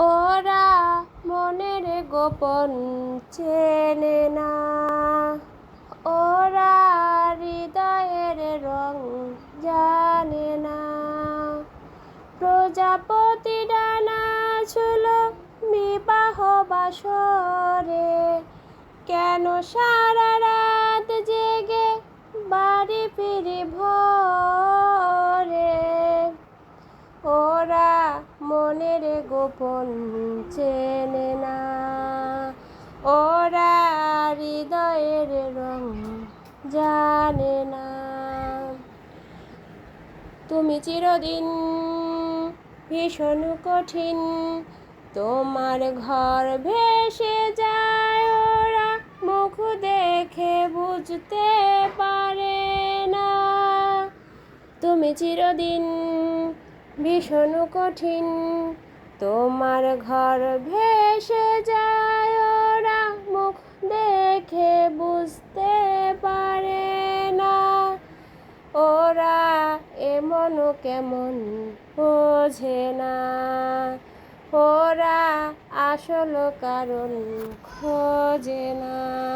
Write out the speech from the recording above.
ওরা মনের গোপন চেনে না। ওরা হৃদয়ের রং জানে না। প্রজাপতি ডানা ছিল বিবাহ বাসরে। কেন সারা রাত জেগে বাড়ি ফিরি ভোরে? মনের গোপন চেনে না। ওরা হৃদয়ের রং জানে না। তুমি চিরদিন ভীষণ কঠিন, তোমার ঘর ভেসে যায়। ওরা মুখ দেখে বুঝতে পারে না। তুমি চিরদিন ভীষণ কঠিন। তোমার ঘর ভেসে যায়, ওরা মুখ দেখে বুঝতে পারে না। ওরা এমন কেমন বোঝে না। ওরা আসল কারণ খোঁজে না।